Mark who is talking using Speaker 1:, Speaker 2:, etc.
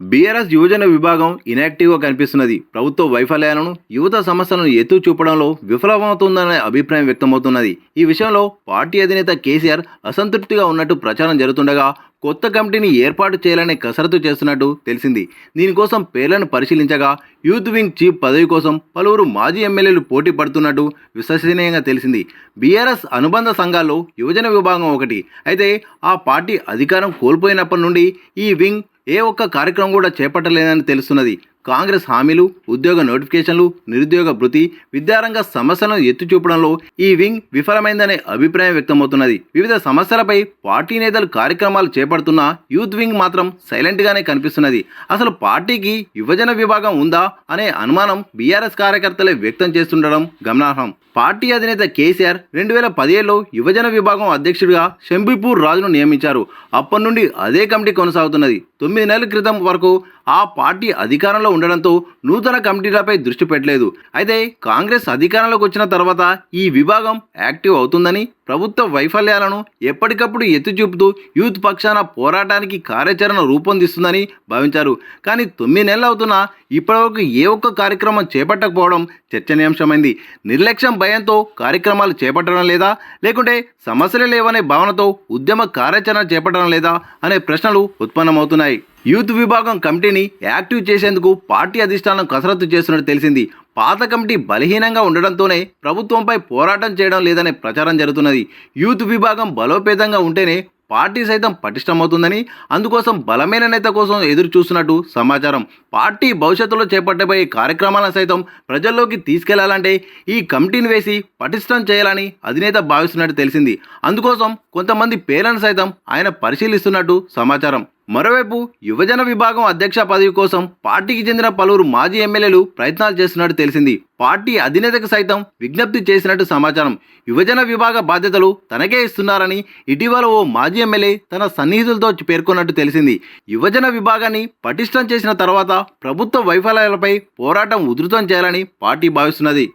Speaker 1: BRS యువజన విభాగం ఇనాక్టివ్గా కనిపిస్తున్నది. ప్రభుత్వ వైఫల్యాలను యువత సమస్యలను ఎత్తు చూపడంలో విఫలమవుతుందనే అభిప్రాయం వ్యక్తమవుతున్నది. ఈ విషయంలో పార్టీ అధినేత కేసీఆర్ అసంతృప్తిగా ఉన్నట్టు ప్రచారం జరుగుతుండగా కొత్త కమిటీని ఏర్పాటు చేయాలనే కసరత్తు చేస్తున్నట్టు తెలిసింది. దీనికోసం పేర్లను పరిశీలించగా యూత్ వింగ్ చీఫ్ పదవి కోసం పలువురు మాజీ ఎమ్మెల్యేలు పోటీ పడుతున్నట్టు విశ్వసనీయంగా తెలిసింది. బీఆర్ఎస్ అనుబంధ సంఘాల్లో యువజన విభాగం ఒకటి. అయితే ఆ పార్టీ అధికారం కోల్పోయినప్పటి నుండి ఈ వింగ్ ఏ ఒక్క కార్యక్రమం కూడా చేపట్టలేదని తెలుస్తున్నది. కాంగ్రెస్ హామీలు ఉద్యోగ నోటిఫికేషన్లు నిరుద్యోగ భృతి విద్యారంగ సమస్యలను ఎత్తి చూపడంలో ఈ వింగ్ విఫలమైందనే అభిప్రాయం వ్యక్తమవుతున్నది. వివిధ సమస్యలపై పార్టీ నేతలు కార్యక్రమాలు చేపడుతున్న యూత్ వింగ్ మాత్రం సైలెంట్గానే కనిపిస్తున్నది. అసలు పార్టీకి యువజన విభాగం ఉందా అనే అనుమానం బీఆర్ఎస్ కార్యకర్తలే వ్యక్తం చేస్తుండడం గమనార్హం. పార్టీ అధినేత కేసీఆర్ రెండు వేల పదిహేడులో యువజన విభాగం అధ్యక్షుడిగా శంబిపూర్ రాజును నియమించారు. అప్పటి నుండి అదే కమిటీ కొనసాగుతున్నది. తొమ్మిది నెలల క్రితం వరకు ఆ పార్టీ అధికారంలో ఉండడంతో నూతన కమిటీలపై దృష్టి పెట్టలేదు. అయితే కాంగ్రెస్ అధికారంలోకి వచ్చిన తర్వాత ఈ విభాగం యాక్టివ్ అవుతుందని ప్రభుత్వ వైఫల్యాలను ఎప్పటికప్పుడు ఎత్తి చూపుతూ యూత్ పక్షాన పోరాటానికి కార్యాచరణ రూపొందిస్తుందని భావించారు. కానీ తొమ్మిది నెలలు అవుతున్నా ఇప్పటివరకు ఏ ఒక్క కార్యక్రమం చేపట్టకపోవడం చర్చనీయాంశమైంది. నిర్లక్ష్యం భయంతో కార్యక్రమాలు చేపట్టడం లేదా లేకుంటే సమస్యలు లేవనే భావనతో ఉద్యమ కార్యాచరణ చేపట్టడం లేదా అనే ప్రశ్నలు ఉత్పన్నమవుతున్నాయి. యూత్ విభాగం కమిటీని యాక్టివ్ చేసేందుకు పార్టీ అధిష్టానం కసరత్తు చేస్తున్నట్టు తెలిసింది. పాత కమిటీ బలహీనంగా ఉండడంతోనే ప్రభుత్వంపై పోరాటం చేయడం లేదనే ప్రచారం జరుగుతున్నది. యూత్ విభాగం బలోపేతంగా ఉంటేనే పార్టీ సైతం పటిష్టమవుతుందని అందుకోసం బలమైన నేత కోసం ఎదురు చూస్తున్నట్టు సమాచారం. పార్టీ భవిష్యత్తులో చేపట్టబోయే కార్యక్రమాలను సైతం ప్రజల్లోకి తీసుకెళ్ళాలంటే ఈ కమిటీని వేసి పటిష్టం చేయాలని అధినేత భావిస్తున్నట్టు తెలిసింది. అందుకోసం కొంతమంది పేర్లను సైతం ఆయన పరిశీలిస్తున్నట్టు సమాచారం. మరోవైపు యువజన విభాగం అధ్యక్ష పదవి కోసం పార్టీకి చెందిన పలువురు మాజీ ఎమ్మెల్యేలు ప్రయత్నాలు చేస్తున్నట్టు తెలిసింది. పార్టీ అధినేతకు సైతం విజ్ఞప్తి చేసినట్టు సమాచారం. యువజన విభాగ బాధ్యతలు తనకే ఇస్తున్నారని ఇటీవల ఓ మాజీ ఎమ్మెల్యే తన సన్నిహితులతో పేర్కొన్నట్టు తెలిసింది. యువజన విభాగాన్ని పటిష్టం చేసిన తర్వాత ప్రభుత్వ వైఫల్యాలపై పోరాటం ఉధృతం చేయాలని పార్టీ భావిస్తున్నది.